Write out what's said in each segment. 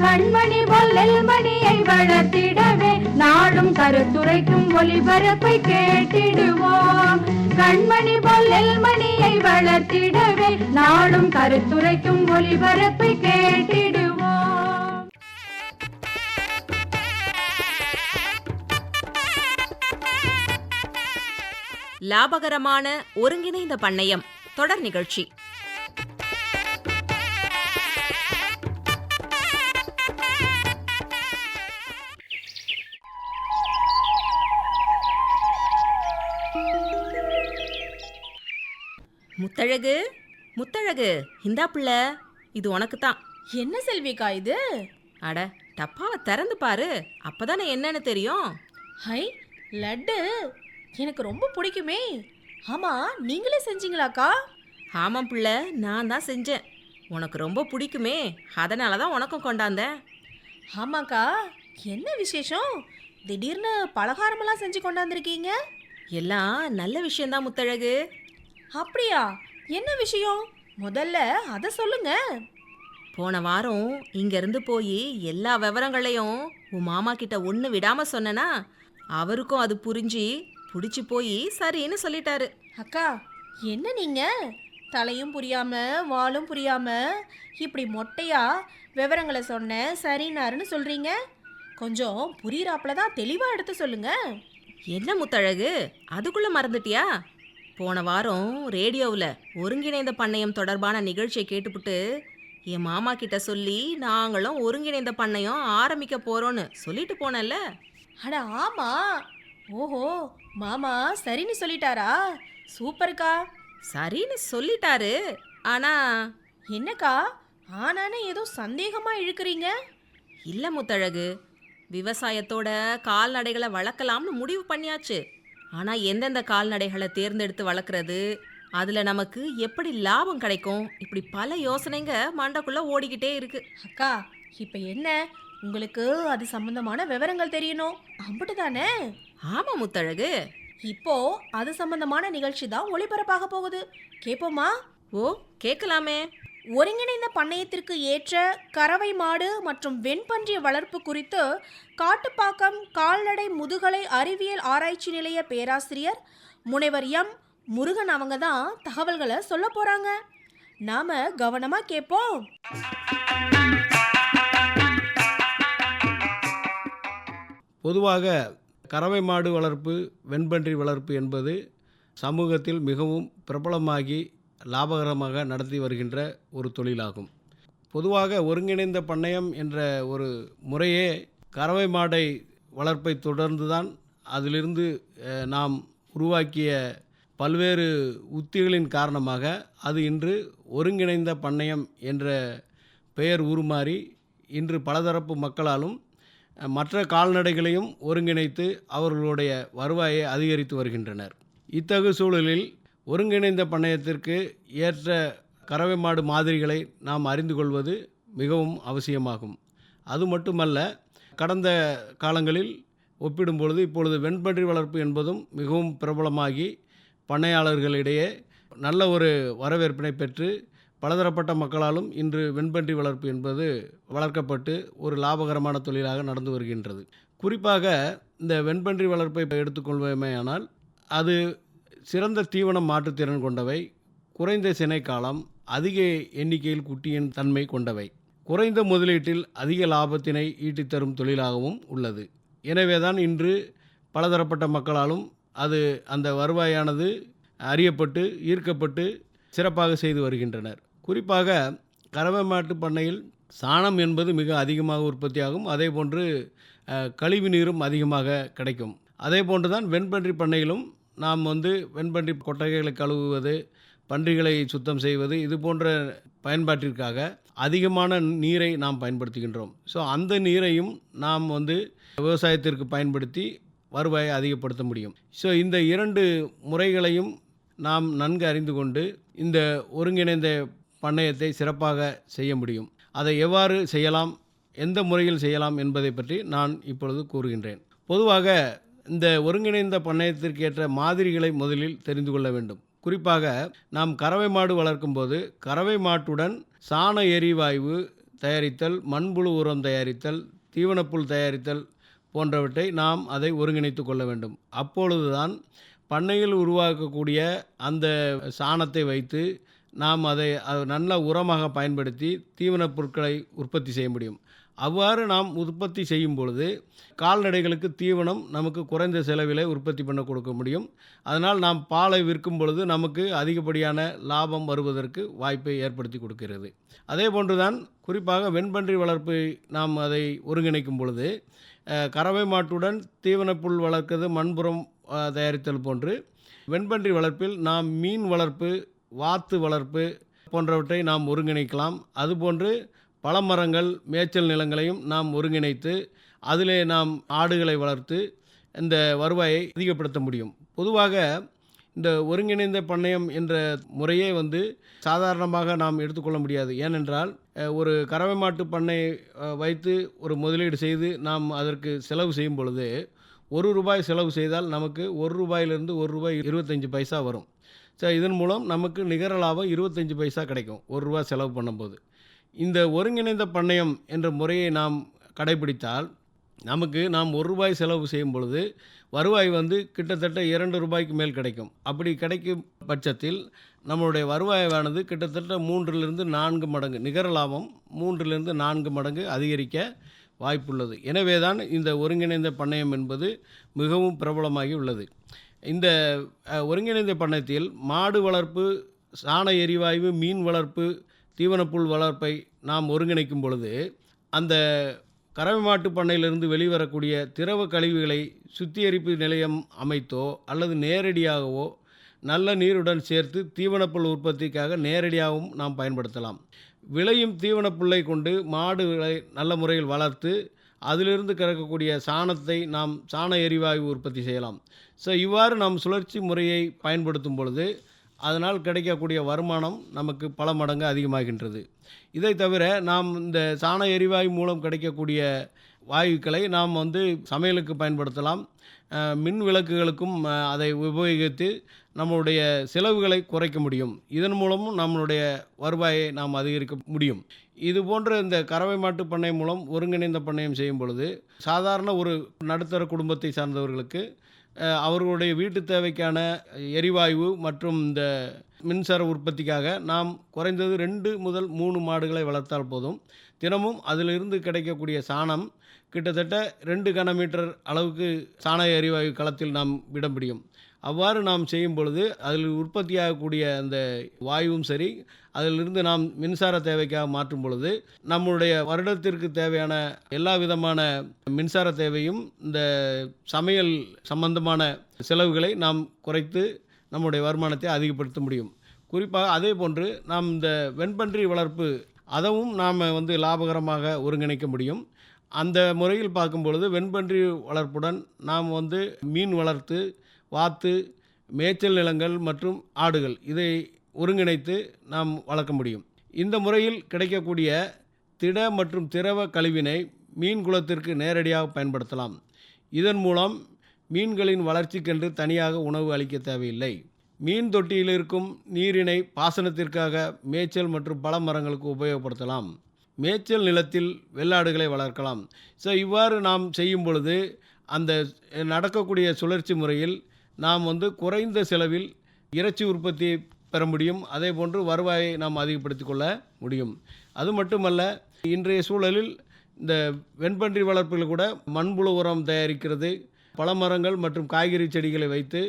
கண்மணி பொல்லில் மணியை வளர்த்திடவே நாடும் கருத்துரைக்கும் ஒளிபரப்பை கேட்டிடுவோம். கண்மணி பொல்லில் மணியை வளர்த்திடவே நாடும் கருத்துரைக்கும் ஒளிபரப்பை கேட்டிடுவோம். லாபகரமான ஒருங்கிணைந்த பண்ணையம் தொடர் நிகழ்ச்சி. முத்தழகு முத்தழகு இந்தா பிள்ளை இது உனக்கு தான் என்ன செல்விக்கா இது? அட டப்பாவை திறந்து பாரு அப்பதானே என்னன்னு தெரியும். ஹை லட்டு எனக்கு ரொம்ப பிடிக்குமே. ஆமா நீங்களே செஞ்சீங்களாக்கா? ஆமாம் பிள்ளை நான் தான் செஞ்சேன். உனக்கு ரொம்ப பிடிக்குமே அதனால தான் உனக்கும் கொண்டாந்தேன். ஆமாக்கா என்ன விசேஷம்? திடீர்னு பலகாரமெல்லாம் செஞ்சு கொண்டாந்துருக்கீங்க? எல்லாம் நல்ல விஷயம்தான் முத்தழகு. அப்படியா? என்ன விஷயம்? முதல்ல அதை சொல்லுங்க. போன வாரம் இங்கேருந்து போய் எல்லா விவரங்களையும் உன் மாமா கிட்ட ஒன்று விடாம சொன்னனா அவருக்கும் அது புரிஞ்சு பிடிச்சி போய் சரின்னு சொல்லிட்டாரு. அக்கா என்ன நீங்க? தலையும் புரியாம வாலும் புரியாம இப்படி மொட்டையா விவரங்களை சொன்னேன் சரின்னாருன்னு சொல்றீங்க? கொஞ்சம் புரியுறாப்புல தான் தெளிவா எடுத்து சொல்லுங்க. என்ன முத்தழகு? அதுக்குள்ள மறந்துட்டியா? போன வாரம் ரேடியோவில் ஒருங்கிணைந்த பண்ணையம் தொடர்பான நிகழ்ச்சியை கேட்டுப்புட்டு என் மாமா கிட்ட சொல்லி நாங்களும் ஒருங்கிணைந்த பண்ணையம் ஆரம்பிக்க போறோன்னு சொல்லிட்டு போனேன்ல. அட ஆமா. ஓஹோ மாமா சரின்னு சொல்லிட்டாரா? சூப்பர்க்கா. சரின்னு சொல்லிட்டாரு. ஆனா என்னக்கா ஆனானே ஏதோ சந்தேகமா இழுக்கிறீங்க? இல்ல முத்தழகு விவசாயத்தோட கால்நடைகளை வளர்க்கலாம்னு முடிவு பண்ணியாச்சு. ஆனா எந்தெந்த கால்நடைகளை தேர்ந்தெடுத்து வளர்க்குறது? அதுல நமக்கு எப்படி லாபம் கிடைக்கும்? இப்படி பல யோசனைங்க மண்டக்குள்ள ஓடிக்கிட்டே இருக்கு. அக்கா இப்ப என்ன? உங்களுக்கு அது சம்பந்தமான விவரங்கள் தெரியணும். அம்பிட்டு தானே? ஆமா முத்தழகு. இப்போ அது சம்பந்தமான நிகழ்ச்சி தான் ஒளிபரப்பாக போகுது. கேட்போமா ஓ கேட்கலாமே ஒருங்கிணைந்த பண்ணையத்திற்கு ஏற்ற கறவை மாடு மற்றும் வெண்பன்றி வளர்ப்பு குறித்து காட்டுப்பாக்கம் கால்நடை முதுகலை அறிவியல் ஆராய்ச்சி நிலைய பேராசிரியர் முனைவர் எம். முருகன் அவங்க தான் தகவல்களை சொல்ல போறாங்க. நாம கவனமா கேட்போம் பொதுவாக கறவை மாடு வளர்ப்பு வெண்பன்றி வளர்ப்பு என்பது சமூகத்தில் மிகவும் பிரபலமாகி லாபகரமாக நடத்தி வருகின்ற ஒரு தொழிலாகும். பொதுவாக ஒருங்கிணைந்த பண்ணையம் என்ற ஒரு முறையே கறவை மாடை வளர்ப்பை தொடர்ந்து தான் அதிலிருந்து நாம் உருவாக்கிய பல்வேறு உத்திகளின் காரணமாக அது இன்று ஒருங்கிணைந்த பண்ணையம் என்ற பெயர் உருமாறி இன்று பலதரப்பு மக்களாலும் மற்ற கால்நடைகளையும் ஒருங்கிணைத்து அவர்களுடைய வருவாயை அதிகரித்து வருகின்றனர். இத்தகு சூழலில் ஒருங்கிணைந்த பண்ணையத்திற்கு ஏற்ற கறவை மாடு மாதிரிகளை நாம் அறிந்து கொள்வது மிகவும் அவசியமாகும். அது மட்டுமல்ல கடந்த காலங்களில் ஒப்பிடும் பொழுது இப்பொழுது வெண்பன்றி வளர்ப்பு என்பதும் மிகவும் பிரபலமாகி பண்ணையாளர்களிடையே நல்ல ஒரு வரவேற்பினை பெற்று பலதரப்பட்ட மக்களாலும் இன்று வெண்பன்றி வளர்ப்பு என்பது வளர்க்கப்பட்டு ஒரு லாபகரமான தொழிலாக நடந்து வருகின்றது. குறிப்பாக இந்த வெண்பன்றி வளர்ப்பை எடுத்துக்கொள்வோமேயானால் அது சிறந்த தீவனம் மாற்றுத்திறன் கொண்டவை குறைந்த சினை காலம் அதிக எண்ணிக்கையில் குட்டியின் தன்மை கொண்டவை. குறைந்த முதலீட்டில் அதிக லாபத்தினை ஈட்டித்தரும் தொழிலாகவும் உள்ளது. எனவேதான் இன்று பலதரப்பட்ட மக்களாலும் அது அந்த வருவாயானது அறியப்பட்டு ஈர்க்கப்பட்டு சிறப்பாக செய்து வருகின்றனர். குறிப்பாக கறவை மாட்டு பண்ணையில் சாணம் என்பது மிக அதிகமாக உற்பத்தியாகும். அதே போன்று கழிவு நீரும் அதிகமாக கிடைக்கும். அதே போன்று தான் வெண்பன்றி பண்ணையிலும் நாம் வந்து வெண்பன்றி கொட்டகைகளை கழுவுவது பன்றிகளை சுத்தம் செய்வது இது போன்ற பயன்பாட்டிற்காக அதிகமான நீரை நாம் பயன்படுத்துகின்றோம். ஸோ அந்த நீரையும் நாம் வந்து விவசாயத்திற்கு பயன்படுத்தி வருவாயை அதிகப்படுத்த முடியும். ஸோ இந்த இரண்டு முறைகளையும் நாம் நன்கு அறிந்து கொண்டு இந்த ஒருங்கிணைந்த பண்ணையத்தை சிறப்பாக செய்ய முடியும். அதை எவ்வாறு செய்யலாம் எந்த முறையில் செய்யலாம் என்பதை பற்றி நான் இப்பொழுது கூறுகின்றேன். பொதுவாக இந்த ஒருங்கிணைந்த பண்ணையத்திற்கு ஏற்ற மாதிரிகளை முதலில் தெரிந்து கொள்ள வேண்டும். குறிப்பாக நாம் கறவை மாடு வளர்க்கும்போது கறவை மாட்டுடன் சாண எரிவாயு தயாரித்தல் மண்புழு உரம் தயாரித்தல் தீவனப்புல் தயாரித்தல் போன்றவற்றை நாம் அதை ஒருங்கிணைத்து கொள்ள வேண்டும். அப்பொழுதுதான் பண்ணையில் உருவாக்கக்கூடிய அந்த சாணத்தை வைத்து நாம் அதை அது நல்ல உரமாக பயன்படுத்தி தீவனப் பொருட்களை உற்பத்தி செய்ய முடியும். அவ்வாறு நாம் உற்பத்தி செய்யும் பொழுது கால்நடைகளுக்கு தீவனம் நமக்கு குறைந்த செலவிலே உற்பத்தி பண்ண கொடுக்க முடியும். அதனால் நாம் பாலை விற்கும் பொழுது நமக்கு அதிகப்படியான லாபம் வருவதற்கு வாய்ப்பை ஏற்படுத்தி கொடுக்கிறது. அதே போன்றுதான் குறிப்பாக வெண்பன்றி வளர்ப்பு நாம் அதை ஒருங்கிணைக்கும் பொழுது கறவை மாட்டுடன் தீவனப்புல் வளர்க்கிறது மண்புறம் தயாரித்தல் போன்று வெண்பன்றி வளர்ப்பில் நாம் மீன் வளர்ப்பு வாத்து வளர்ப்பு போன்றவற்றை நாம் ஒருங்கிணைக்கலாம். அதுபோன்று பழமரங்கள் மேய்ச்சல் நிலங்களையும் நாம் ஒருங்கிணைத்து அதிலே நாம் ஆடுகளை வளர்த்து இந்த வருவாயை அதிகப்படுத்த முடியும். பொதுவாக இந்த ஒருங்கிணைந்த பண்ணையம் என்ற முறையே வந்து சாதாரணமாக நாம் எடுத்துக்கொள்ள முடியாது. ஏனென்றால் ஒரு கறவை மாட்டு பண்ணை வைத்து ஒரு முதலீடு செய்து நாம் அதற்கு செலவு செய்யும் பொழுது ஒரு ரூபாய் செலவு செய்தால் நமக்கு ஒரு ரூபாயிலிருந்து ஒரு ரூபாய் இருபத்தஞ்சி பைசா வரும். ஸோ இதன் மூலம் நமக்கு நிகர லாபம் இருபத்தஞ்சி பைசா கிடைக்கும் ஒரு ரூபா செலவு பண்ணும்போது. இந்த ஒருங்கிணைந்த பண்ணையம் என்ற முறையை நாம் கடைபிடித்தால் நமக்கு நாம் ஒரு ரூபாய் செலவு செய்யும் பொழுது வருவாய் வந்து கிட்டத்தட்ட இரண்டு ரூபாய்க்கு மேல் கிடைக்கும். அப்படி கிடைக்கும் பட்சத்தில் நம்மளுடைய வருவாயானது கிட்டத்தட்ட மூன்றிலிருந்து நான்கு மடங்கு நிகர லாபம் மூன்றிலிருந்து நான்கு மடங்கு அதிகரிக்க வாய்ப்புள்ளது. எனவே தான் இந்த ஒருங்கிணைந்த பண்ணையம் என்பது மிகவும் பிரபலமாகி உள்ளது. இந்த ஒருங்கிணைந்த பண்ணையத்தில் மாடு வளர்ப்பு சாண எரிவாயு மீன் வளர்ப்பு தீவனப்புல் வளர்ப்பை நாம் ஒருங்கிணைக்கும் பொழுது அந்த கறவை மாட்டு பண்ணையிலிருந்து வெளிவரக்கூடிய திரவ கழிவுகளை சுத்திகரிப்பு நிலையம் அமைத்தோ அல்லது நேரடியாகவோ நல்ல நீருடன் சேர்த்து தீவனப்புல் உற்பத்திக்காக நேரடியாகவும் நாம் பயன்படுத்தலாம். விளையும் தீவனப்புல்லை கொண்டு மாடுகளை நல்ல முறையில் வளர்த்து அதிலிருந்து கிடைக்கக்கூடிய சாணத்தை நாம் சாண எரிவாயு உற்பத்தி செய்யலாம். ஸோ இவ்வாறு நாம் சுழற்சி முறையை பயன்படுத்தும் பொழுது அதனால் கிடைக்கக்கூடிய வருமானம் நமக்கு பல மடங்கு அதிகமாகின்றது. இதை தவிர நாம் இந்த சாண எரிவாயு மூலம் கிடைக்கக்கூடிய வாயுக்களை நாம் வந்து சமையலுக்கு பயன்படுத்தலாம். மின் விளக்குகளுக்கும் அதை உபயோகித்து நம்மளுடைய செலவுகளை குறைக்க முடியும். இதன் மூலமும் நம்மளுடைய வருவாயை நாம் அதிகரிக்க முடியும். இது போன்ற இந்த கறவை மாட்டு பண்ணை மூலம் ஒருங்கிணைந்த பண்ணையம் செய்யும் பொழுது சாதாரண ஒரு நடுத்தர குடும்பத்தை சார்ந்தவர்களுக்கு அவர்களுடைய வீட்டு தேவைக்கான எரிவாயு மற்றும் இந்த மின்சார உற்பத்திக்காக நாம் குறைந்தது ரெண்டு முதல் மூணு மாடுகளை வளர்த்தால் போதும். தினமும் அதிலிருந்து கிடைக்கக்கூடிய சாணம் கிட்டத்தட்ட ரெண்டு கனமீட்டர் அளவுக்கு சாண எரிவாயு களத்தில் நாம் விட முடியும். அவ்வாறு நாம் செய்யும் பொழுது அதில் உற்பத்தியாகக்கூடிய அந்த வாயுவும் சரி அதிலிருந்து நாம் மின்சார தேவைக்காக மாற்றும் பொழுது நம்முடைய வருடத்திற்கு தேவையான எல்லா விதமான மின்சார தேவையும் இந்த சமையல் சம்பந்தமான செலவுகளை நாம் குறைத்து நம்முடைய வருமானத்தை அதிகப்படுத்த முடியும். குறிப்பாக அதே போன்று நாம் இந்த வெண்பன்றி வளர்ப்பு அதவும் நாம் வந்து லாபகரமாக ஒருங்கிணைக்க முடியும். அந்த முறையில் பார்க்கும் பொழுது வெண்பன்றி வளர்ப்புடன் நாம் வந்து மீன் வளர்த்து வாத்து மேய்ச்சல் நிலங்கள் மற்றும் ஆடுகள். இதை ஒருங்கிணைத்து நாம் வளர்க்க முடியும். இந்த முறையில் கிடைக்கக்கூடிய திட மற்றும் திரவ கழிவினை மீன் குலத்திற்கு நேரடியாக பயன்படுத்தலாம். இதன் மூலம் மீன்களின் வளர்ச்சிக்கென்று தனியாக உணவு அளிக்க தேவையில்லை. மீன் தொட்டியில் இருக்கும் நீரினை பாசனத்திற்காக மேய்ச்சல் மற்றும் பல மரங்களுக்கு உபயோகப்படுத்தலாம். மேய்ச்சல் நிலத்தில் வெள்ளாடுகளை வளர்க்கலாம். ஸோ இவ்வாறு நாம் செய்யும் பொழுது அந்த நடக்கக்கூடிய சுழற்சி முறையில் நாம் வந்து குறைந்த செலவில் இறைச்சி உற்பத்தியை பெற முடியும். அதே போன்று வருவாயை நாம் அதிகப்படுத்தி கொள்ள முடியும். அது மட்டுமல்ல இன்றைய சூழலில் இந்த வெண்பன்றி வளர்ப்பில் கூட மண்புழு உரம் தயாரிக்கிறது. பழமரங்கள் மற்றும் காய்கறி செடிகளை வைத்து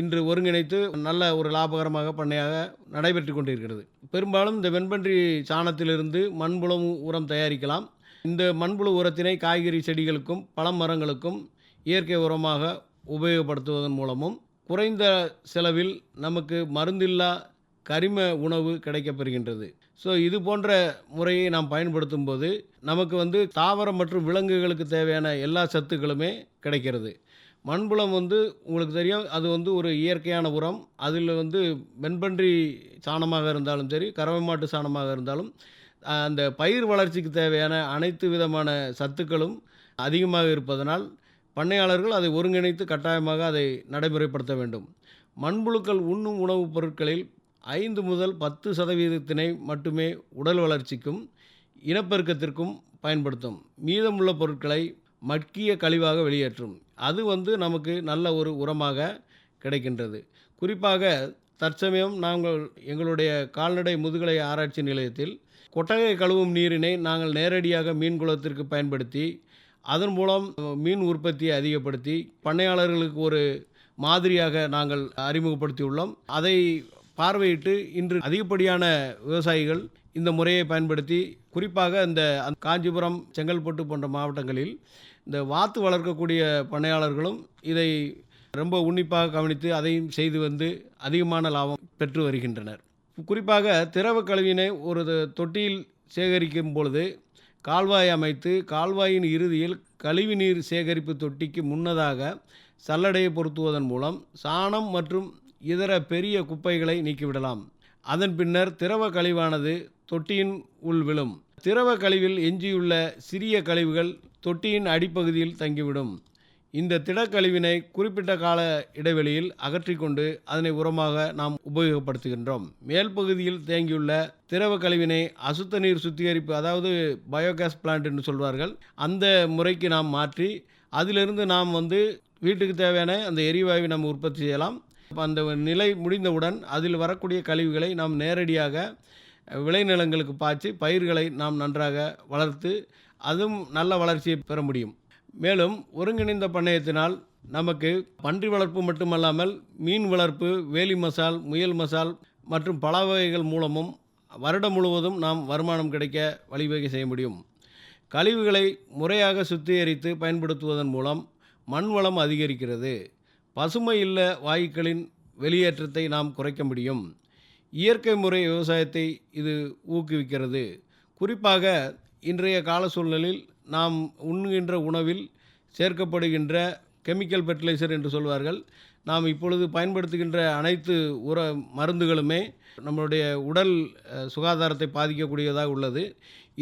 இன்று ஒருங்கிணைத்து நல்ல ஒரு லாபகரமாக பண்ணையாக நடைபெற்று கொண்டிருக்கிறது. பெரும்பாலும் இந்த வெண்பன்றி சாணத்திலிருந்து மண்புழு உரம் தயாரிக்கலாம். இந்த மண்புழு உரத்தினை காய்கறி செடிகளுக்கும் பழமரங்களுக்கும் இயற்கை உரமாக உபயோகப்படுத்துவதன் மூலமும் குறைந்த செலவில் நமக்கு மருந்தில்லா கரிம உணவு கிடைக்கப்பெறுகின்றது. ஸோ இது போன்ற முறையை நாம் பயன்படுத்தும் போது நமக்கு வந்து தாவரம் மற்றும் விலங்குகளுக்கு தேவையான எல்லா சத்துக்களுமே கிடைக்கிறது. மண்புலம் வந்து உங்களுக்கு தெரியும் அது வந்து ஒரு இயற்கையான உரம். அதில் வந்து வெண்பன்றி சாணமாக இருந்தாலும் சரி கறவை மாட்டு சாணமாக இருந்தாலும் அந்த பயிர் வளர்ச்சிக்கு தேவையான அனைத்து விதமான சத்துக்களும் அதிகமாக இருப்பதனால் பண்ணையாளர்கள் அதை ஒருங்கிணைத்து கட்டாயமாக அதை நடைமுறைப்படுத்த வேண்டும். மண்புழுக்கள் உண்ணும் உணவுப் பொருட்களில் ஐந்து முதல் பத்து சதவீதத்தினை மட்டுமே உடல் வளர்ச்சிக்கும் இனப்பெருக்கத்திற்கும் பயன்படுத்தும். மீதமுள்ள பொருட்களை மட்கிய கழிவாக வெளியேற்றும். அது வந்து நமக்கு நல்ல ஒரு உரமாக கிடைக்கின்றது. குறிப்பாக தற்சமயம் நாங்கள் எங்களுடைய கால்நடை முதுகலை ஆராய்ச்சி நிலையத்தில் கொட்டகை கழுவும் நீரினை நாங்கள் நேரடியாக மீன் குளத்திற்கு பயன்படுத்தி அதன் மூலம் மீன் உற்பத்தியை அதிகப்படுத்தி பண்ணையாளர்களுக்கு ஒரு மாதிரியாக நாங்கள் அறிமுகப்படுத்தியுள்ளோம். அதை பார்வையிட்டு இன்று அதிகப்படியான விவசாயிகள் இந்த முறையை பயன்படுத்தி குறிப்பாக இந்த காஞ்சிபுரம் செங்கல்பட்டு போன்ற மாவட்டங்களில் இந்த வாத்து வளர்க்கக்கூடிய பண்ணையாளர்களும் இதை ரொம்ப உன்னிப்பாக கவனித்து அதையும் செய்து வந்து அதிகமான லாபம் பெற்று வருகின்றனர். குறிப்பாக திரவ கழிவினை ஒரு தொட்டியில் சேகரிக்கும் பொழுது கால்வாய் அமைத்து கால்வாயின் இறுதியில் கழிவுநீர் சேகரிப்பு தொட்டிக்கு முன்னதாக சல்லடையை பொருத்துவதன் மூலம் சாணம் மற்றும் இதர பெரிய குப்பைகளை நீக்கிவிடலாம். அதன் பின்னர் திரவ கழிவானது தொட்டியின் உள் விழும். திரவ கழிவில் எஞ்சியுள்ள சிறிய கழிவுகள் தொட்டியின் அடிப்பகுதியில் தங்கிவிடும். இந்த திடக்கழிவினை குறிப்பிட்ட கால இடைவெளியில் அகற்றிக்கொண்டு அதனை உரமாக நாம் உபயோகப்படுத்துகின்றோம். மேல் பகுதியில் தேங்கியுள்ள திரவ கழிவினை அசுத்த நீர் சுத்திகரிப்பு அதாவது பயோகேஸ் பிளான்ட் என்று சொல்வார்கள் அந்த முறைக்கு நாம் மாற்றி அதிலிருந்து நாம் வந்து வீட்டுக்கு தேவையான அந்த எரிவாயுவை நாம் உற்பத்தி செய்யலாம். அந்த நிலை முடிந்தவுடன் அதில் வரக்கூடிய கழிவுகளை நாம் நேரடியாக விளைநிலங்களுக்கு பாய்ச்சி பயிர்களை நாம் நன்றாக வளர்த்து அதுவும் நல்ல வளர்ச்சியை பெற முடியும். மேலும் ஒருங்கிணைந்த பண்ணையத்தினால் நமக்கு பன்றி வளர்ப்பு மட்டுமல்லாமல் மீன் வளர்ப்பு வேலி மசால் முயல் மசால் மற்றும் பல வகைகள் மூலமும் வருடம் முழுவதும் நாம் வருமானம் கிடைக்க வழிவகை செய்ய முடியும். கழிவுகளை முறையாக சுத்திகரித்து பயன்படுத்துவதன் மூலம் மண் வளம் அதிகரிக்கிறது. பசுமை இல்ல வாயுக்களின் வெளியேற்றத்தை நாம் குறைக்க முடியும். இயற்கை முறை விவசாயத்தை இது ஊக்குவிக்கிறது. குறிப்பாக இன்றைய கால சூழ்நிலையில் நாம் உண்ணுகின்ற உணவில் சேர்க்கப்படுகின்ற கெமிக்கல் ஃபெர்டிலைசர் என்று சொல்வார்கள். நாம் இப்பொழுது பயன்படுத்துகின்ற அனைத்து உர மருந்துகளுமே நம்மளுடைய உடல் சுகாதாரத்தை பாதிக்கக்கூடியதாக உள்ளது.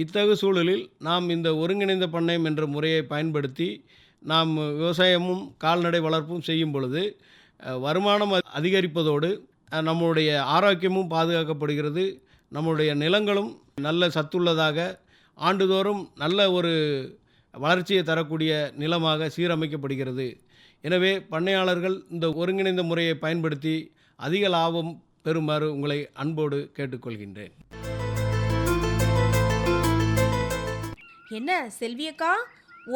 இத்தகு சூழலில் நாம் இந்த ஒருங்கிணைந்த பண்ணையம் என்ற முறையை பயன்படுத்தி நாம் விவசாயமும் கால்நடை வளர்ப்பும் செய்யும் பொழுது வருமானம் அதிகரிப்பதோடு நம்மளுடைய நம்முடைய ஆரோக்கியமும் பாதுகாக்கப்படுகிறது. நம்முடைய நிலங்களும் நல்ல சத்துள்ளதாக ஆண்டுதோறும் நல்ல ஒரு வளர்ச்சியை தரக்கூடிய நிலமாக சீரமைக்கப்படுகிறது. எனவே பண்ணையாளர்கள் இந்த ஒருங்கிணைந்த முறையை பயன்படுத்தி அதிக லாபம் பெறுமாறு உங்களை அன்போடு கேட்டுக்கொள்கின்றேன். என்ன செல்வியக்கா?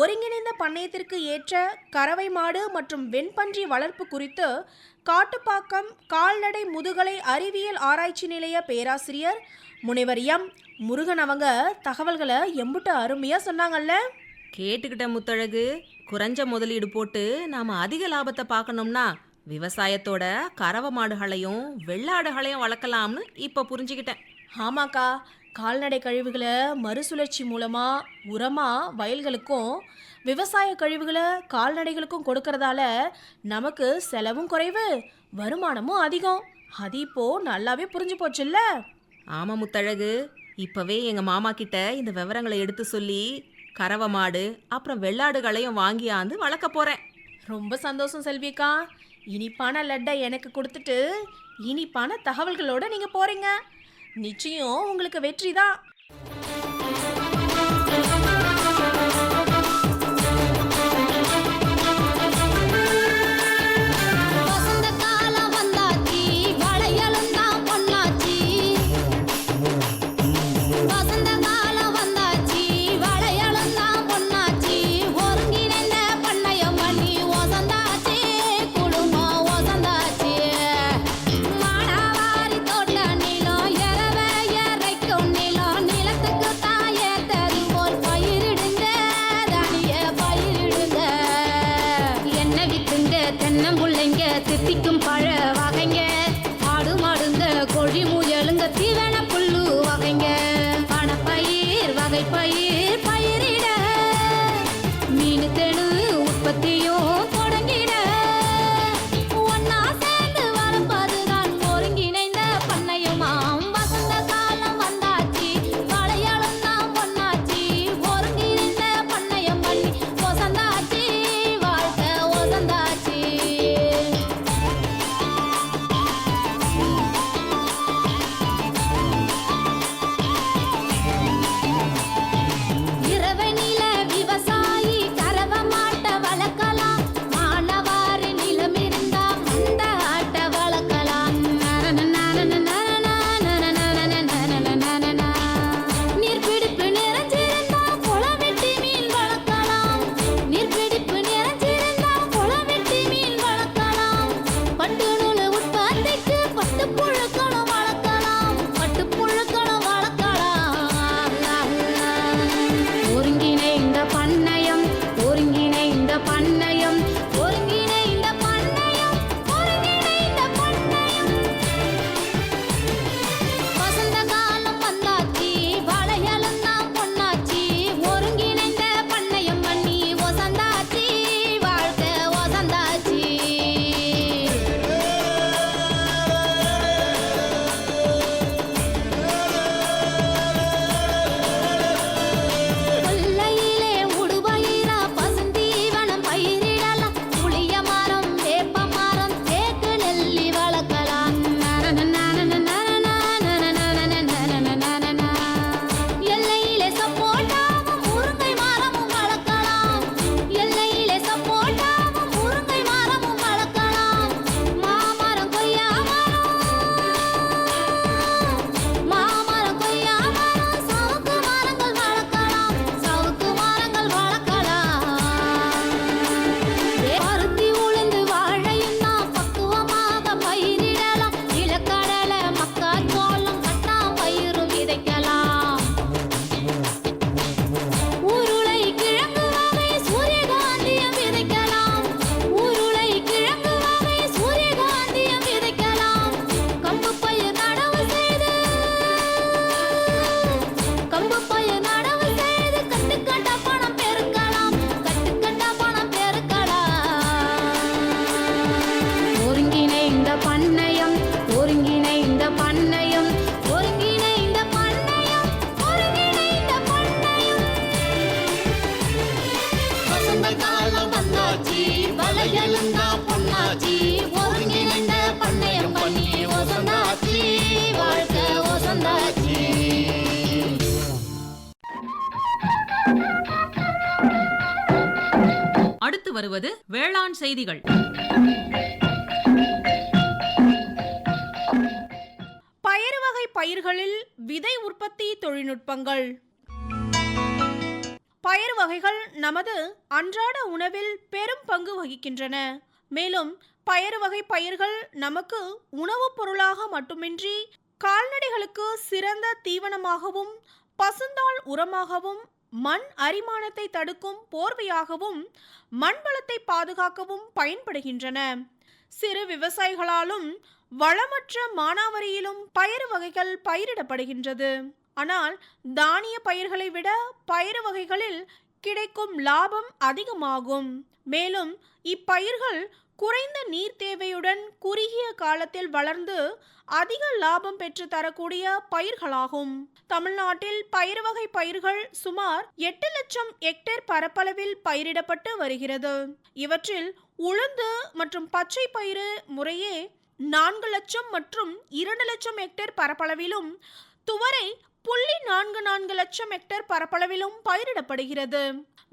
ஒருங்கிணைந்த பண்ணையத்திற்கு ஏற்ற கறவை மாடு மற்றும் வெண்பன்றி வளர்ப்பு குறித்து காட்டுப்பாக்கம் கால்நடை முதுகலை அறிவியல் ஆராய்ச்சி நிலைய பேராசிரியர் முனைவர் எம். முருகன் அவங்க தகவல்களை எம்புட்டு அருமையா சொன்னாங்கல்ல. கேட்டுக்கிட்ட முத்தழகு குறைஞ்ச முதலீடு போட்டு நாம அதிக லாபத்தை பார்க்கணும்னா விவசாயத்தோட கறவை மாடுகளையும் வெள்ளாடுகளையும் வளர்க்கலாம்னு இப்போ புரிஞ்சுக்கிட்டேன். ஆமாக்கா கால்நடை கழிவுகளை மறுசுழற்சி மூலமா உரமா வயல்களுக்கும் விவசாய கழிவுகளை கால்நடைகளுக்கும் கொடுக்கறதால நமக்கு செலவும் குறைவு வருமானமும் அதிகம். அது இப்போ நல்லாவே புரிஞ்சு போச்சுல்ல. ஆமா முத்தழகு இப்பவே எங்க மாமா கிட்ட இந்த விவரங்களை எடுத்து சொல்லி கறவை மாடு அப்புறம் வெள்ளாடுகளையும் வாங்கியாந்து வளர்க்க போறேன். ரொம்ப சந்தோஷம் செல்விக்கா. இனிப்பான லட்டை எனக்கு கொடுத்துட்டு இனிப்பான தகவல்களோட நீங்க போறீங்க. நிச்சயம் உங்களுக்கு வெற்றி தான் வருவது வேளாண் செய்திகள். பயறு வகை பயிர்களில் விதை உற்பத்தி தொழில்நுட்பங்கள். பயறு வகைகள் நமது அன்றாட உணவில் பெரும் பங்கு வகிக்கின்றன. மேலும் பயறு வகை பயிர்கள் நமக்கு உணவுப் பொருளாக மட்டுமின்றி கால்நடைகளுக்கு சிறந்த தீவனமாகவும் பசுந்தாள் உரமாகவும் மண் அரிமானத்தை தடுக்கும் போர்வையாகவும் மண் வளத்தை பாதுகாக்கவும் பயன்படுகின்றன. சிறு விவசாயிகளாலும் வளமற்ற மானாவரியிலும் பயறு வகைகள் பயிரிடப்படுகின்றது. ஆனால் தானிய பயிர்களை விட பயறு வகைகளில் கிடைக்கும் லாபம் அதிகமாகும். மேலும் இப்பயிர்கள் குறைந்த நீர் தேவையுடன் குறுகிய காலத்தில் வளர்ந்து அதிக லாபம் பெற்று தரக்கூடிய பயிர்களாகும். தமிழ்நாட்டில் பயிர் வகை பயிர்கள் சுமார் எட்டு லட்சம் ஹெக்டேர் பரப்பளவில் பயிரிடப்பட்டு வருகிறது. இவற்றில் உளுந்து மற்றும் பச்சை பயிறு முறையே நான்கு லட்சம் மற்றும் இரண்டு லட்சம் ஹெக்டேர் பரப்பளவிலும் துவரை புள்ளி நான்கு நான்கு லட்சம் ஹெக்டேர் பரப்பளவிலும் பயிரிடப்படுகிறது.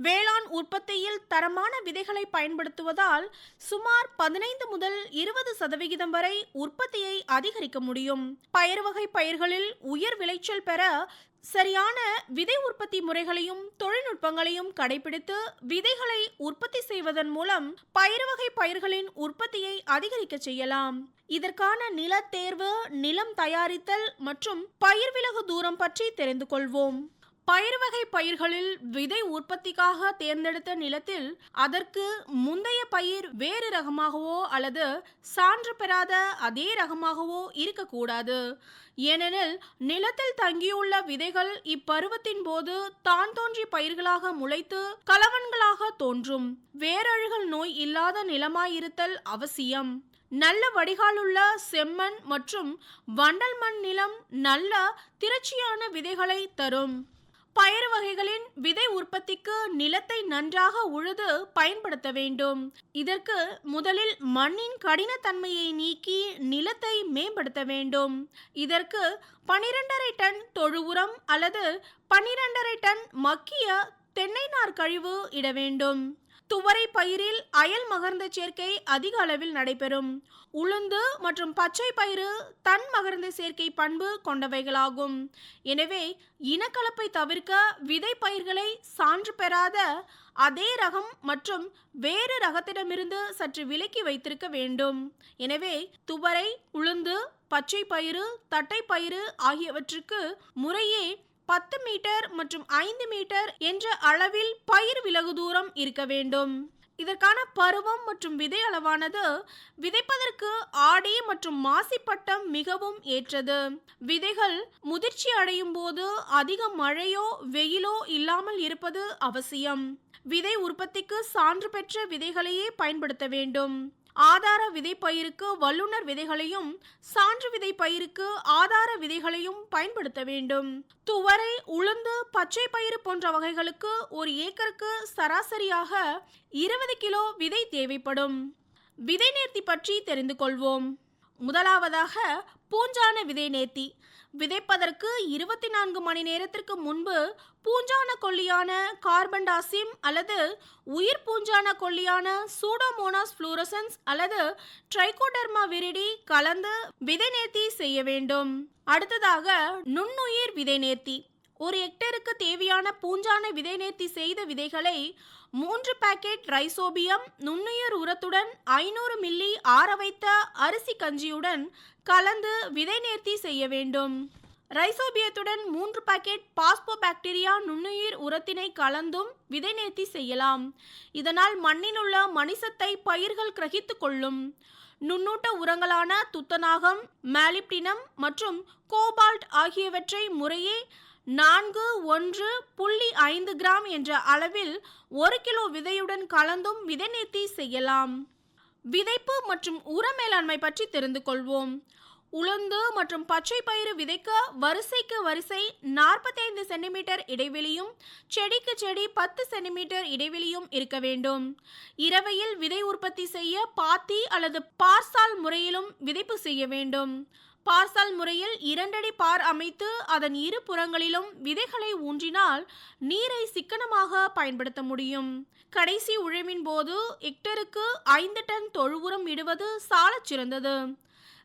வேளாண் உற்பத்தியில் தரமான விதைகளை பயன்படுத்துவதால் சுமார் பதினைந்து முதல் இருபது சதவிகிதம் வரை உற்பத்தியை அதிகரிக்க முடியும். பயிர் வகை பயிர்களில் உயர் விளைச்சல் பெற சரியான விதை உற்பத்தி முறைகளையும் தொழில்நுட்பங்களையும் கடைபிடித்து விதைகளை உற்பத்தி செய்வதன் மூலம் பயிர் வகை பயிர்களின் உற்பத்தியை அதிகரிக்க செய்யலாம். இதற்கான நில தேர்வு நிலம் தயாரித்தல் மற்றும் பயிர் விலகு தூரம் பற்றி தெரிந்து கொள்வோம். பயிர் வகை பயிர்களில் விதை உற்பத்திக்காக தேர்ந்தெடுத்த நிலத்தில் அதற்கு முந்தைய பயிர் வேறு ரகமாகவோ அல்லது சான்று பெறாத அதே ரகமாகவோ இருக்கக்கூடாது. ஏனெனில் நிலத்தில் தங்கியுள்ள விதைகள் இப்பருவத்தின் போது தான் தோன்றி பயிர்களாக முளைத்து கலவன்களாக தோன்றும். வேரழுகல் நோய் இல்லாத நிலமாயிருத்தல் அவசியம். நல்ல வடிகாலுள்ள செம்மண் மற்றும் வண்டல் மண் நிலம் நல்ல திரட்சியான விதைகளை தரும். பயறு வகைகளின் விதை உற்பத்திக்கு நிலத்தை நன்றாக உழுது பயன்படுத்த வேண்டும். இதற்கு முதலில் மண்ணின் கடினத்தன்மையை நீக்கி நிலத்தை மேம்படுத்த வேண்டும். இதற்கு பனிரெண்டரை டன் தொழு உரம் அல்லது பனிரெண்டரை டன் மக்கிய தென்னை நார் கழிவு இட வேண்டும். துவரை பயிரில் அயல் மகர்ந்த சேர்க்கை அதிக அளவில் நடைபெறும். உளுந்து மற்றும் பச்சை பயிறு தன் மகர்ந்த சேர்க்கை பண்பு கொண்டவைகளாகும். எனவே இனக்கலப்பை தவிர்க்க விதை பயிர்களை சான்று பெறாத அதே ரகம் மற்றும் வேறு ரகத்திடமிருந்து சற்று விலக்கி வைத்திருக்க வேண்டும். எனவே துவரை உளுந்து பச்சை பயிறு தட்டை பயிறு ஆகியவற்றுக்கு முறையே பத்து மீட்டர் மற்றும் ஐந்து மீட்டர் என்ற அளவில் பயிர் விலகு தூரம் இருக்க வேண்டும். இதற்கான பருவம் மற்றும் விதை அளவானது விதைப்பதற்கு ஆடி மற்றும் மாசிப்பட்டம் மிகவும் ஏற்றது. விதைகள் முதிர்ச்சி அடையும் போது அதிக மழையோ வெயிலோ இல்லாமல் இருப்பது அவசியம். விதை உற்பத்திக்கு சான்று பெற்ற விதைகளையே பயன்படுத்த வேண்டும். ஆதார விதை பயிருக்கு வல்லுநர் விதைகளையும் சான்று விதை பயிருக்கு ஆதார விதைகளையும் பயன்படுத்த வேண்டும். துவரை உளுந்து பச்சை பயிறு போன்ற வகைகளுக்கு ஒரு ஏக்கருக்கு சராசரியாக இருபது கிலோ விதை தேவைப்படும். விதை நேர்த்தி பற்றி தெரிந்து கொள்வோம். முதலாவதாக பூஞ்சான விதை நேர்த்தி விதைப்பதற்கு இருபத்தி நான்கு மணி நேரத்திற்கு முன்பு பூஞ்சான கொல்லியான கார்பன்டாசிம் அல்லது உயிர் பூஞ்சான கொல்லியான சூடோமோனாஸ் ஃப்ளூரசன்ஸ் அல்லது ட்ரைகோடர்மா விரிடி கலந்து விதை நேர்த்தி செய்ய வேண்டும். அடுத்ததாக நுண்ணுயிர் விதை நேர்த்தி. ஒரு ஹெக்டருக்கு தேவையான பூஞ்சான விதை நேர்த்தி செய்த விதைகளை மூன்று பாக்கெட் ரைசோபியம் நுண்ணுயிர் உரத்துடன் ஐநூறு மில்லி ஆற வைத்த அரிசி கஞ்சியுடன் கலந்து விதை நேர்த்தி செய்ய வேண்டும். ரைசோபியத்துடன் மூன்று பாக்கெட் பாஸ்போ பாக்டீரியா நுண்ணுயிர் உரத்தினை கலந்தும் விதை நேர்த்தி செய்யலாம். இதனால் மண்ணில் உள்ள மணிசத்தை பயிர்கள் கிரகித்து கொள்ளும். நுண்ணூட்ட உரங்களான துத்தநாகம் மேலிப்டினம் மற்றும் கோபால்ட் ஆகியவற்றை முறையே நான்கு ஒன்று புள்ளி ஐந்து கிராம் என்ற அளவில் ஒரு கிலோ விதையுடன் கலந்தும் விதை நேர்த்தி செய்யலாம். விதைப்பு மற்றும் உர மேலாண்மை பற்றி தெரிந்து கொள்வோம். உளுந்து மற்றும் பச்சை பயிறு விதைக்க வரிசைக்கு வரிசை நாற்பத்தைந்து சென்டிமீட்டர் இடைவெளியும் செடிக்கு செடி பத்து சென்டிமீட்டர் இடைவெளியும் இருக்க வேண்டும். இரவையில் விதை உற்பத்தி செய்ய பாத்தி அல்லது பார்சால் முறையிலும் விதைப்பு செய்ய வேண்டும். பார்சல் முறையில் இரண்டடி பார் அமைத்து அதன் இரு புறங்களிலும் விதைகளை ஊன்றினால் நீரை சிக்கனமாக பயன்படுத்த முடியும். கடைசி உழவின் போது ஹெக்டருக்கு ஐந்து டன் தொழு உரம் இடுவது சாலச் சிறந்தது.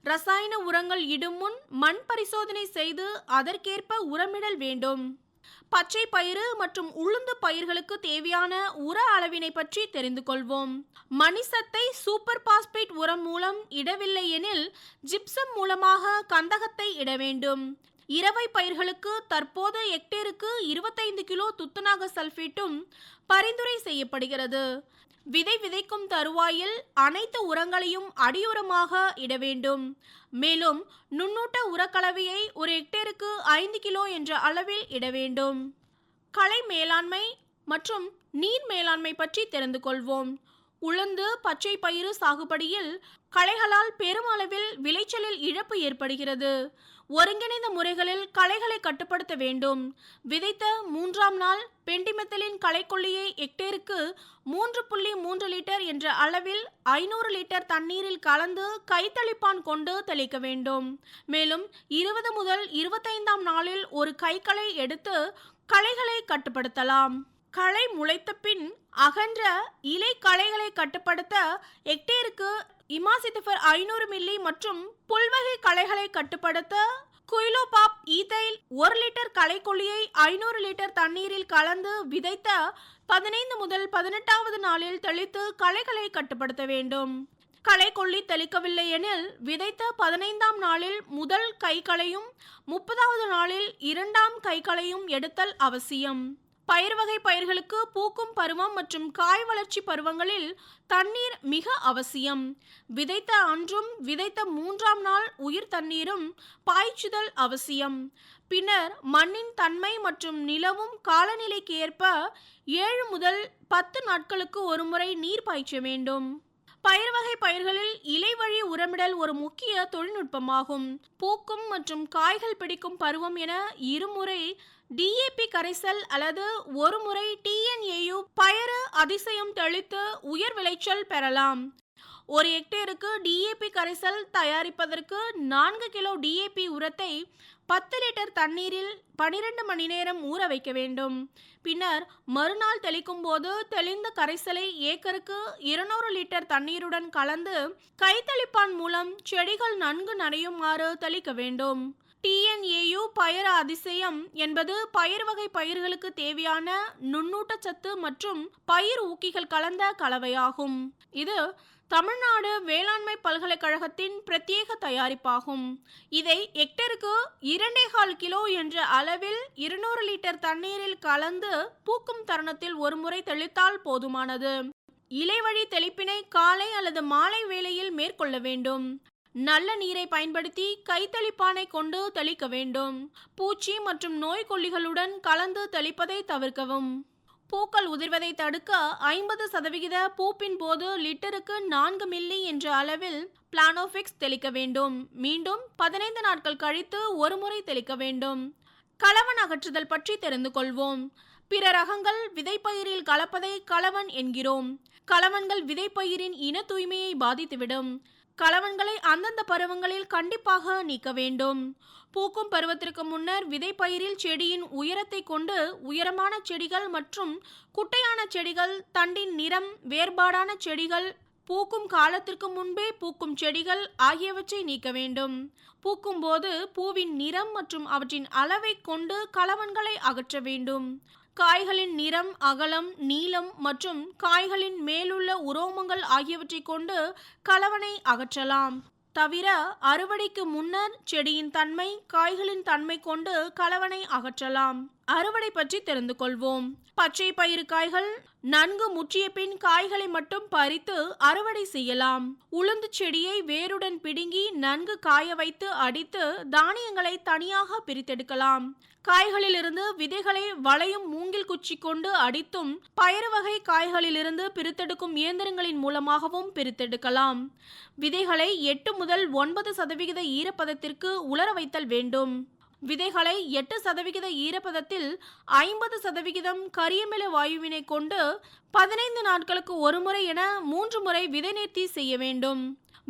ரசாயன உரங்கள் இடும் முன் மண் பரிசோதனை செய்து அதற்கேற்ப உரமிடல் வேண்டும். பச்சை பயிறு மற்றும் உளுந்து பயிர்களுக்கு தேவையான உர அளவினை பற்றி தெரிந்து கொள்வோம். மணிசத்தை சூப்பர் பாஸ்பேட் உரம் மூலம் இடவில்லை எனில் ஜிப்சம் மூலமாக கந்தகத்தை இட வேண்டும். இரவை பயிர்களுக்கு தற்போது ஹெக்டேருக்கு இருபத்தைந்து கிலோ துத்தநாக சல்பேட்டும் பரிந்துரை செய்யப்படுகிறது. விதை விதைக்கும் தருவாயில் அனைத்து உரங்களையும் அடியுரமாக இட வேண்டும். மேலும் நுண்ணூட்ட உரக்கலவையை ஒரு ஹெக்டேருக்கு ஐந்து கிலோ என்ற அளவில் இட வேண்டும். களை மேலாண்மை மற்றும் நீர் மேலாண்மை பற்றி தெரிந்து கொள்வோம். உளுந்து பச்சை பயிறு சாகுபடியில் களைகளால் பெருமளவில் விளைச்சலில் இழப்பு ஏற்படுகிறது. ஒருங்கிணைந்த முறைகளில் களைகளை கட்டுப்படுத்த வேண்டும். விதைத்த மூன்றாம் நாள் பெண்டிமெத்தலின் களைக்கொல்லியை ஹெக்டேருக்கு மூன்று புள்ளி மூன்று லிட்டர் என்ற அளவில் ஐநூறு லிட்டர் தண்ணீரில் கலந்து கைத்தளிப்பான் கொண்டு தெளிக்க வேண்டும். மேலும் இருபது முதல் இருபத்தைந்தாம் நாளில் ஒரு கைகளை எடுத்து களைகளை கட்டுப்படுத்தலாம். களை முளைத்த பின் அகன்ற இலை களைகளை கட்டுப்படுத்த ஹெக்டேருக்கு இமாசித்திஃபர் ஐநூறு மில்லி மற்றும் புல்வகை களைகளை கட்டுப்படுத்த குயிலோபாப் ஈத்தைல் ஒரு லிட்டர் களைக்கொல்லியை ஐநூறு லிட்டர் தண்ணீரில் கலந்து விதைத்த பதினைந்து முதல் பதினெட்டாவது நாளில் தெளித்து களைகளை கட்டுப்படுத்த வேண்டும். களைக்கொல்லி தெளிக்கவில்லை எனில் விதைத்த பதினைந்தாம் நாளில் முதல் கைகளையும் முப்பதாவது நாளில் இரண்டாம் கைகளையும் எடுத்தல் அவசியம். பயிர் வகை பயிர்களுக்கு பூக்கும் பருவம் மற்றும் காய் வளர்ச்சி பருவங்களில் தண்ணீர் மிக அவசியம். விதைத்த அன்றும் விதைத்த மூன்றாம் நாள் உயிர் தண்ணீரும் பாய்ச்சுதல் அவசியம். பின்னர் மண்ணின் தன்மை மற்றும் நிலவும் காலநிலைக்கு ஏற்ப ஏழு முதல் பத்து நாட்களுக்கு ஒருமுறை நீர் பாய்ச்ச வேண்டும். பயிர் வகை பயிர்களில் இலை வழி உரமிடல் ஒரு முக்கிய தொழில்நுட்பமாகும். பூக்கும் மற்றும் காய்கள் பிடிக்கும் பருவம் என இருமுறை டிஏபி கரைசல் அல்லது ஒரு முறை டிஎன்ஏயு பயறு அதிசயம் தெளித்து உயர் விளைச்சல் பெறலாம். ஒரு ஹெக்டேருக்கு டிஏபி கரைசல் தயாரிப்பதற்கு நான்கு கிலோ டிஏபி உரத்தை பத்து லிட்டர் தண்ணீரில் பனிரெண்டு மணி நேரம் ஊற வைக்க வேண்டும். பின்னர் மறுநாள் தெளிக்கும் போது தெளிந்த கரைசலை ஏக்கருக்கு இருநூறு லிட்டர் தண்ணீருடன் கலந்து கைத்தளிப்பான் மூலம் செடிகள் நன்கு நனையுமாறு தெளிக்க வேண்டும். டிஎன்ஏயு பயிர் அதிசயம் என்பது பயிர் வகை பயிர்களுக்கு தேவையான நுண்ணூட்டச்சத்து மற்றும் பயிர் ஊக்கிகள் கலந்த கலவையாகும். இது தமிழ்நாடு வேளாண்மை பல்கலைக்கழகத்தின் பிரத்யேக தயாரிப்பாகும். இதை ஹெக்டருக்கு இரண்டேகால் கிலோ என்ற அளவில் இருநூறு லிட்டர் தண்ணீரில் கலந்து பூக்கும் தருணத்தில் ஒருமுறை தெளித்தால் போதுமானது. இலைவழி தெளிப்பினை காலை அல்லது மாலை வேளையில் மேற்கொள்ள வேண்டும். நல்ல நீரை பயன்படுத்தி கைத்தளிப்பானை கொண்டு தெளிக்க வேண்டும். பூச்சி மற்றும் நோய்க்கொல்லிகளுடன் கலந்து தெளிப்பதை தவிர்க்கவும். பூக்கள் உதிர்வதை தடுக்க ஐம்பது சதவிகித பூப்பின் போது லிட்டருக்கு நான்கு மில்லி என்ற அளவில் பிளானோஃபிக்ஸ் தெளிக்க வேண்டும். மீண்டும் பதினைந்து நாட்கள் கழித்து ஒரு முறை தெளிக்க வேண்டும். களவன் அகற்றுதல் பற்றி தெரிந்து கொள்வோம். பிற ரகங்கள் விதைப்பயிரில் கலப்பதை களவன் என்கிறோம். களவன்கள் விதைப்பயிரின் இன தூய்மையை பாதித்துவிடும். களவன்களை அந்தந்த பருவங்களில் கண்டிப்பாக நீக்க வேண்டும். பூக்கும் பருவத்திற்கு முன்னர் விதைப்பயிரில் செடியின் உயரத்தை கொண்டு உயரமான செடிகள் மற்றும் குட்டையான செடிகள் தண்டின் நிறம் வேறுபாடான செடிகள் பூக்கும் காலத்திற்கு முன்பே பூக்கும் செடிகள் ஆகியவற்றை நீக்க வேண்டும். பூக்கும் போது பூவின் நிறம் மற்றும் அவற்றின் அளவை கொண்டு களவன்களை அகற்ற வேண்டும். காய்களின் நிறம் அகலம் நீளம் மற்றும் காய்களின் மேலுள்ள உரோமங்கள் ஆகியவற்றை கொண்டு கலவனை அகற்றலாம். தவிர அறுவடைக்கு முன்னர் செடியின் தன்மை காய்களின் தன்மை கொண்டு கலவனை அகற்றலாம். அறுவடை பற்றி தெரிந்து கொள்வோம். பச்சை பயிறு காய்கள் நன்கு முற்றிய பின் காய்களை மட்டும் பறித்து அறுவடை செய்யலாம். உளுந்து செடியை வேருடன் பிடுங்கி நன்கு காய வைத்து அடித்து தானியங்களை தனியாக பிரித்தெடுக்கலாம். காய்களிலிருந்து விதைகளை வளையும் மூங்கில் குச்சி கொண்டு அடித்தும் பயறு வகை காய்களிலிருந்து பிரித்தெடுக்கும் இயந்திரங்களின் மூலமாகவும் பிரித்தெடுக்கலாம். விதைகளை எட்டு முதல் ஒன்பது சதவிகித ஈரப்பதத்திற்கு உலர வைத்தல் வேண்டும். விதைகளை எட்டு சதவிகித ஈரப்பதத்தில் ஐம்பது சதவிகிதம் கரியமில வாயுவினை கொண்டு பதினைந்து நாட்களுக்கு ஒரு முறை என மூன்று முறை விதை நேர்த்தி செய்ய வேண்டும்.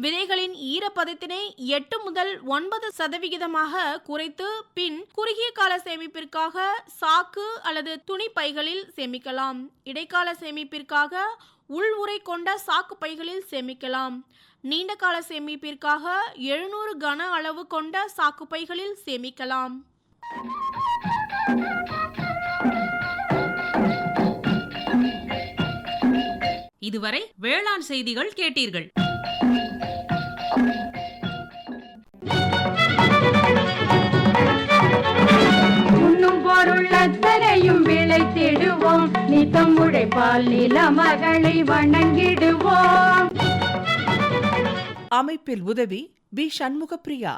விதைகளின் ஈரப்பதத்தினை எட்டு முதல் ஒன்பது சதவிகிதமாக குறைத்து பின் குறுகிய கால சேமிப்பிற்காக சாக்கு அல்லது துணி பைகளில் சேமிக்கலாம். இடைக்கால சேமிப்பிற்காக உள் கொண்ட சாக்கு பைகளில் சேமிக்கலாம். நீண்ட கால சேமிப்பிற்காக எழுநூறு கன அளவு கொண்ட சாக்கு பைகளில் சேமிக்கலாம். இதுவரை வேளாண் செய்திகள் கேட்டீர்கள். அத்தனையும் விளைத்திடுவோம். நித்தம் உழைப்பால் நில மகளை வணங்கிடுவோம். அமைப்பில் உதவி பி சண்முகப்பிரியா.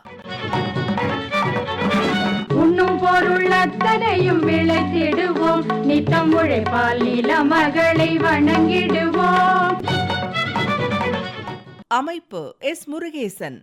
உண்ணும் பொருள் அத்தனையும் விளைத்திடுவோம். நித்தம் உழைப்பால் நில மகளை வணங்கிடுவோம். அமைப்பு எஸ். முருகேசன்.